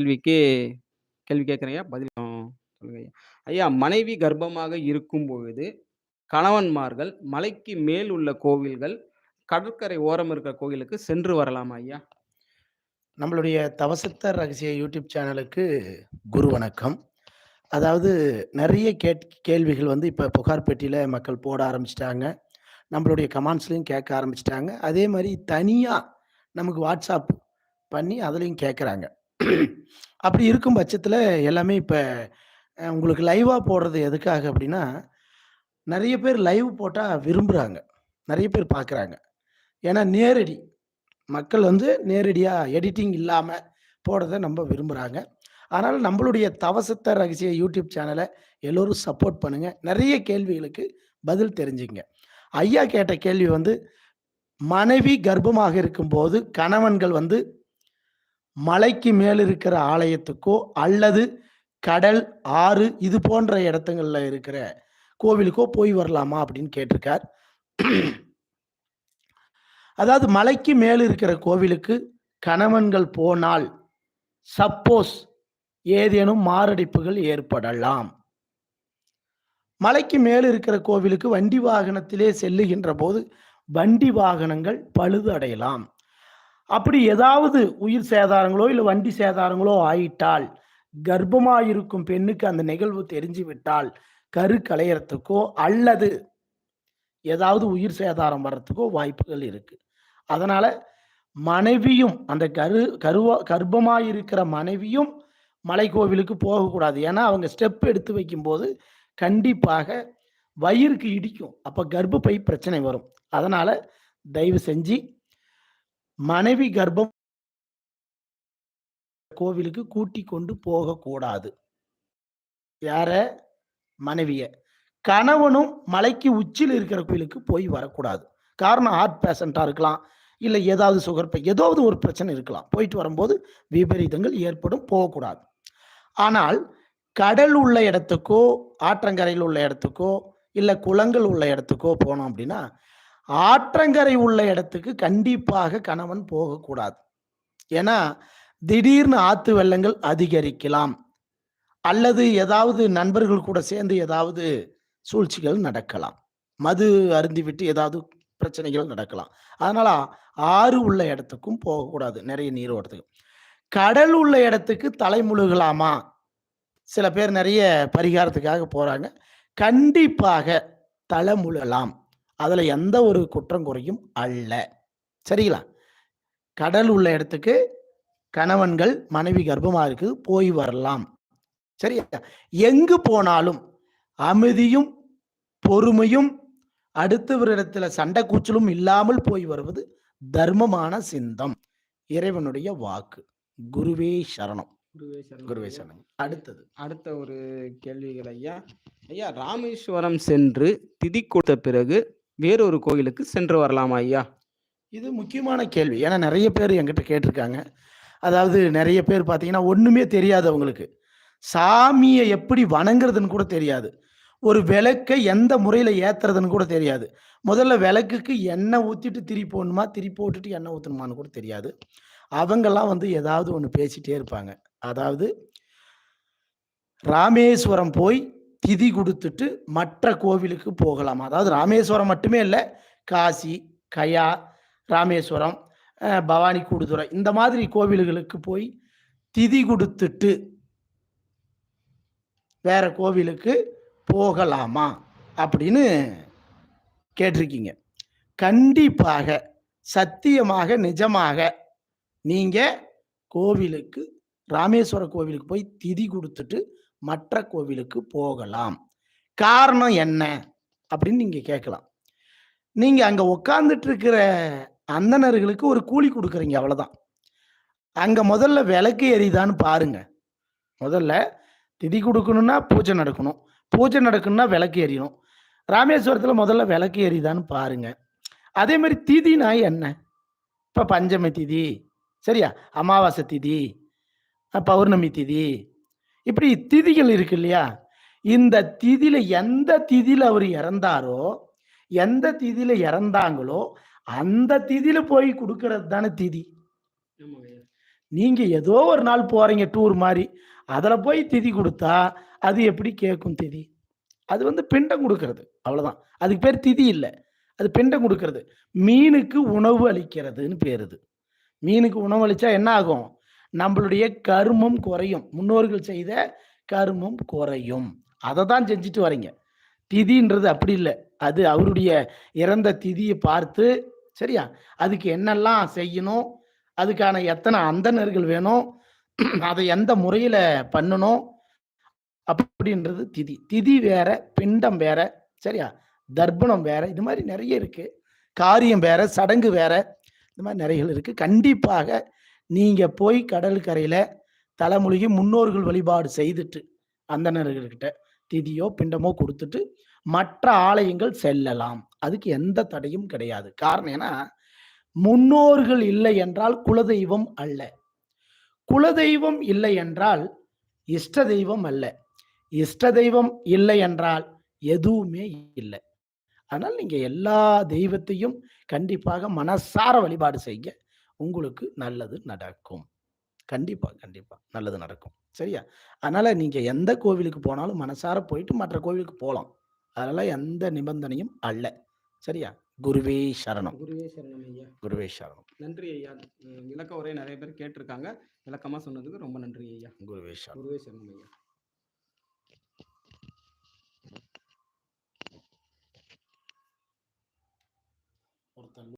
கேள்விக்கு கேள்வி கேட்குறேன் பதில் சொல்லுங்க ஐயா. ஐயா மனைவி கர்ப்பமாக இருக்கும் பொழுது, கணவன்மார்கள் மலைக்கு மேல் உள்ள கோவில்கள், கடற்கரை ஓரம் இருக்கிற கோவிலுக்கு சென்று வரலாமா ஐயா? நம்மளுடைய தவசத்த ரகசிய யூடியூப் சேனலுக்கு குரு வணக்கம். அதாவது நிறைய கேட் கேள்விகள் வந்து இப்போ புகார் பெட்டியில் மக்கள் போட ஆரம்பிச்சிட்டாங்க நம்மளுடைய கமெண்ட்ஸ்லையும் கேட்க ஆரம்பிச்சிட்டாங்க அதே மாதிரி தனியாக நமக்கு வாட்ஸ்அப் பண்ணி அதுலேயும் கேட்குறாங்க அப்படி இருக்கும் பட்சத்தில் எல்லாமே இப்போ உங்களுக்கு லைவாக போடுறது எதுக்காக அப்படின்னா, நிறைய பேர் லைவ் போட்டால் விரும்புகிறாங்க நிறைய பேர் பார்க்குறாங்க. ஏன்னா நேரடி. மக்கள் வந்து நேரடியாக எடிட்டிங் இல்லாமல் போடுறத ரொம்ப விரும்புகிறாங்க அதனால் நம்மளுடைய தவசத்த ரகசிய யூடியூப் சேனலை எல்லோரும் சப்போர்ட் பண்ணுங்கள் நிறைய கேள்விகளுக்கு பதில் தெரிஞ்சுங்க ஐயா கேட்ட கேள்வி வந்து, மனைவி கர்ப்பமாக இருக்கும்போது கணவன்கள் வந்து மலைக்கு மேல் இருக்கிற ஆலயத்துக்கோ, அல்லது கடல், ஆறு இது போன்ற இடத்துங்கள்ல இருக்கிற கோவிலுக்கோ போய் வரலாமா? அப்படின்னு கேட்டிருக்கார். அதாவது மலைக்கு மேல் இருக்கிற கோவிலுக்கு கணவன்கள் போனால், சப்போஸ் ஏதேனும் மாரடைப்புகள் ஏற்படலாம். மலைக்கு மேல் இருக்கிற கோவிலுக்கு வண்டி வாகனத்திலே செல்லுகின்ற போது, வண்டி வாகனங்கள் பழுது அடையலாம். அப்படி ஏதாவது உயிர் சேதாரங்களோ, இல்லை வண்டி சேதாரங்களோ ஆயிட்டால், கர்ப்பமாயிருக்கும் பெண்ணுக்கு அந்த நிகழ்வு தெரிஞ்சு விட்டால், கரு கலையறதுக்கோ, அல்லது ஏதாவது உயிர் சேதாரம் வர்றதுக்கோ வாய்ப்புகள் இருக்கு. அதனால மனைவியும் அந்த கரு கருவா கர்ப்பமாயிருக்கிற மனைவியும் மலைக்கோவிலுக்கு போகக்கூடாது. ஏன்னா, அவங்க ஸ்டெப் எடுத்து வைக்கும்போது கண்டிப்பாக வயிறுக்கு இடிக்கும். அப்போ கர்ப்பப்பை பிரச்சனை வரும். அதனால தயவு செஞ்சு மனைவி கர்ப்பம் கோவிலுக்கு கூட்டி கொண்டு போகக்கூடாது. யார? மனைவிய. கணவனும் மலைக்கு உச்சியில் இருக்கிற கோவிலுக்கு போய் வரக்கூடாது. காரணம் ஹார்ட் பேஷண்ட்டாக இருக்கலாம். இல்ல ஏதாவது சுகர் ஏதாவது ஒரு பிரச்சனை இருக்கலாம். போயிட்டு வரும்போது விபரீதங்கள் ஏற்படும். போகக்கூடாது. ஆனால் கடல் உள்ள இடத்துக்கோ, ஆற்றங்கரையில் உள்ள இடத்துக்கோ, இல்ல குளங்கள் உள்ள இடத்துக்கோ போனோம் அப்படின்னா, ஆற்றங்கரை உள்ள இடத்துக்கு கண்டிப்பாக கணவன் போகக்கூடாது. ஏன்னா, திடீர்னு ஆத்து வெள்ளங்கள் அதிகரிக்கலாம். அல்லது ஏதாவது நண்பர்கள் கூட சேர்ந்து ஏதாவது சூழ்ச்சிகள் நடக்கலாம். மது அருந்திவிட்டு ஏதாவது பிரச்சனைகள் நடக்கலாம். அதனால ஆறு உள்ள இடத்துக்கும் போகக்கூடாது. நெறைய நீரோட்டத்துக்கு. கடல் உள்ள இடத்துக்கு தலை முழுகலாமா? சில பேர் நிறைய பரிகாரத்துக்காக போறாங்க. கண்டிப்பாக தலைமுழலாம் அதுல எந்த ஒரு குற்றம் குறையும் அல்ல. சரிங்களா? கடல் உள்ள இடத்துக்கு கணவன்கள் மனைவி கர்ப்பமா இருக்கு போய் வரலாம். சரியா? எங்கு போனாலும் அமைதியும், பொறுமையும், அடுத்தவரிடத்தில சண்டை கூச்சலும் இல்லாமல் போய் வருவது தர்மமான சிந்தம். இறைவனுடைய வாக்கு. குருவே சரணம். குருவே. சரணம். அடுத்தது. அடுத்த ஒரு கேள்விகள் ஐயா. ஐயா ராமேஸ்வரம் சென்று திதி கொடுத்த பிறகு வேறொரு கோயிலுக்கு சென்று வரலாமா ஐயா? இது முக்கியமான கேள்வி. ஏன்னா நிறைய பேர் என்கிட்ட கேட்டிருக்காங்க. அதாவது நிறைய பேர் பார்த்தீங்கன்னா, ஒன்றுமே தெரியாது அவங்களுக்கு. சாமியை எப்படி வணங்குறதுன்னு கூட தெரியாது. ஒரு விளக்கை எந்த முறையில் ஏத்துறதுன்னு கூட தெரியாது. முதல்ல விளக்குக்கு எண்ணெய் ஊற்றிட்டு திரி போடணுமா? திரி போட்டுட்டு எண்ணெய் ஊற்றணுமான்னு கூட தெரியாது. அவங்கெல்லாம் வந்து ஏதாவது ஒன்று பேசிட்டே இருப்பாங்க. அதாவது ராமேஸ்வரம் போய் திதி கொடுத்துட்டு மற்ற கோவிலுக்கு போகலாம். அதாவது ராமேஸ்வரம் மட்டுமே இல்லை காசி, கயா, ராமேஸ்வரம், பவானி கூடுதுறை இந்த மாதிரி கோவில்களுக்கு போய் திதி கொடுத்துட்டு வேற கோவிலுக்கு போகலாமா? அப்படின்னு கேட்டிருக்கீங்க. கண்டிப்பாக, சத்தியமாக, நிஜமாக நீங்கள் கோவிலுக்கு ராமேஸ்வர கோவிலுக்கு போய் திதி கொடுத்துட்டு மற்ற கோவிலுக்கு போகலாம். காரணம் என்ன? அப்படின்னு நீங்க கேட்கலாம். நீங்க அங்க உட்கார்ந்துட்டு இருக்கிற அந்தனர்களுக்கு ஒரு கூலி கொடுக்குறீங்க அவ்வளோதான் அங்க முதல்ல விளக்கு எரியுதான்னு பாருங்க. முதல்ல திதி கொடுக்கணும்னா பூஜை நடக்கணும். பூஜை நடக்கணும்னா விளக்கு எரியணும். ராமேஸ்வரத்தில் முதல்ல விளக்கு எரியுதான்னு பாருங்க. அதே மாதிரி திதினா என்ன? இப்ப பஞ்சமி திதி, சரியா? அமாவாசை திதி, பௌர்ணமி திதி, இப்படி திதிகள் இருக்கு இல்லையா? இந்த திதியில எந்த திதியில அவரு இறந்தாரோ, எந்த திதியில இறந்தாங்களோ, அந்த திதியில போய் குடுக்குறது தானே திதி. நீங்க ஏதோ ஒரு நாள் போறீங்க டூர் மாரி. அதுல போய் திதி குடுத்தா, அது எப்படி கேட்கும் திதி? அது வந்து பிண்டம் குடுக்கிறது. அவ்வளதான். அதுக்கு பேர் திதி இல்ல. அது பிண்டம் குடுக்கிறது. மீனுக்கு உணவு அளிக்கிறதுன்னு பேரு இது. மீனுக்கு உணவு அளிச்சா என்ன ஆகும்? நம்மளுடைய கருமம் குறையும். முன்னோர்கள் செய்த கருமம் குறையும். அதை தான் செஞ்சுட்டு வரீங்க. திதின்றது அப்படி இல்லை அது அவருடைய இறந்த திதியை பார்த்து, சரியா? அதுக்கு என்னெல்லாம் செய்யணும்? அதுக்கான எத்தனை அந்தணர்கள் வேணும்? அதை எந்த முறையில பண்ணணும்? அப்படின்றது திதி. திதி வேற, பிண்டம் வேற, சரியா? தர்ப்பணம் வேற. இது மாதிரி நிறைய இருக்கு. காரியம் வேற, சடங்கு வேற. இந்த மாதிரி நிறைய இருக்கு. கண்டிப்பாக நீங்கள் போய் கடல் கரையில முன்னோர்கள் வழிபாடு செய்துட்டு, அந்தணர்கள்கிட்ட திதியோ, பிண்டமோ கொடுத்துட்டு மற்ற ஆலயங்கள் செல்லலாம். அதுக்கு எந்த தடையும் கிடையாது. காரணம் ஏன்னா, முன்னோர்கள் இல்லை என்றால் குலதெய்வம் அல்ல. குலதெய்வம் இல்லை என்றால் இஷ்ட தெய்வம் அல்ல. இஷ்ட தெய்வம் இல்லை என்றால் எதுவுமே இல்லை அதனால் நீங்கள் எல்லா தெய்வத்தையும் கண்டிப்பாக மனசார வழிபாடு செய்யுங்க. உங்களுக்கு நல்லது நடக்கும். கண்டிப்பா, கண்டிப்பா. நல்லது நடக்கும். சரியா? அதனால நீங்க எந்த கோவிலுக்கு போனாலும் மனசார போயிட்டு மற்ற கோவிலுக்கு போலாம். அதெல்லாம் எந்த நிபந்தனையும் அல்ல. சரியா? குருவே சரணம். குருவே சரணம் ஐயா. குருவே சரணம். நன்றி ஐயா. விளக்க உரை நெறைய பேர் கேட்டிருக்காங்க. விளக்கமா சொன்னதுக்கு ரொம்ப நன்றி ஐயா. குருவே சரணம். குருவே சரணம் ஐயா. ஒருத்தன்